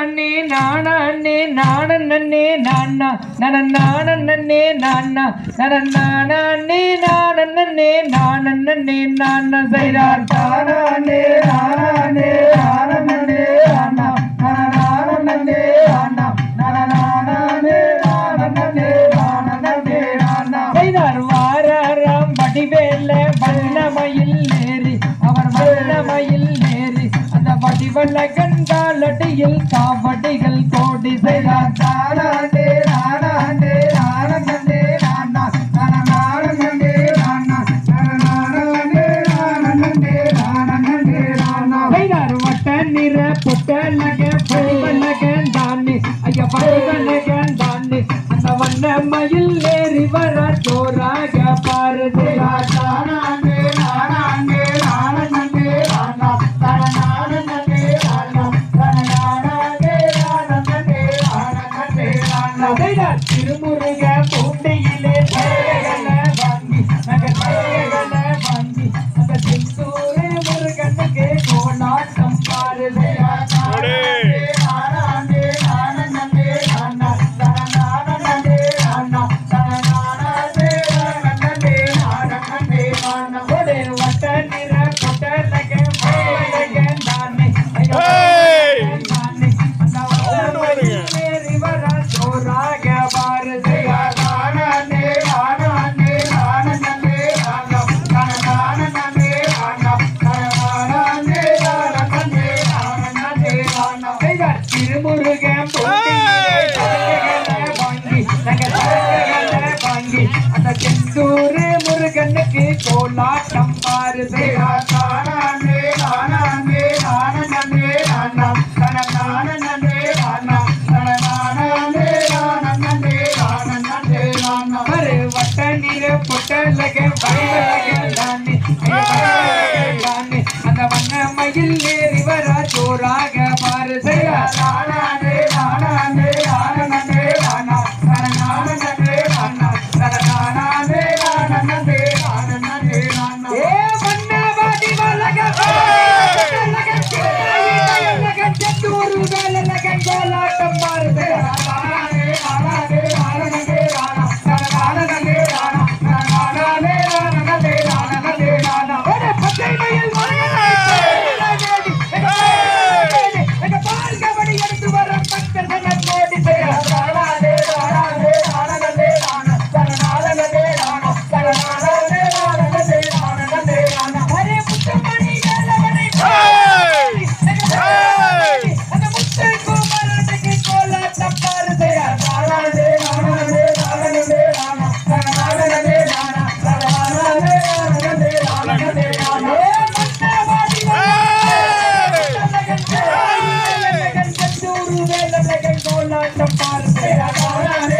நானே நானே நானே நானா நானே நானா நானே நானே நானே நானா சைரான் தானே நானே ஆனந்த செந்தூரு முருகனுக்கு கோலாட்டம் மாறுதே ஆனே ஆனே ஆனந்தே ஆனம் தனதானே ஆனம் தனதானே ஆனந்தே ஆனந்தே ஆனம் வட்டநிற புட்டலக வயல le tengo la se la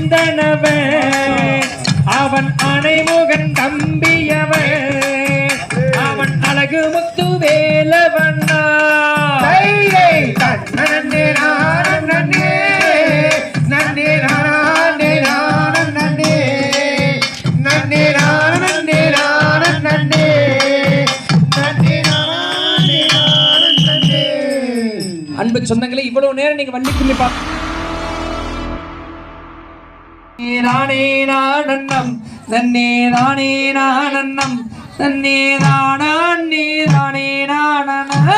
மைந்தனவன் அவன் அணைமுகன் தம்பியவன். அவன் அழகு முத்து வேலவன் நன்னே நன்னே நன்னே. நன்னே நன்னே நன்னே. நன்னே நன்னே அன்பு சொந்தங்களை இவ்வளவு நேரம் நீங்க வண்டி பார்த்து நீரானே நாடன்னம் நன்னே நானே நாடன்னம் நன்னே நாடான் நீரானே நாடன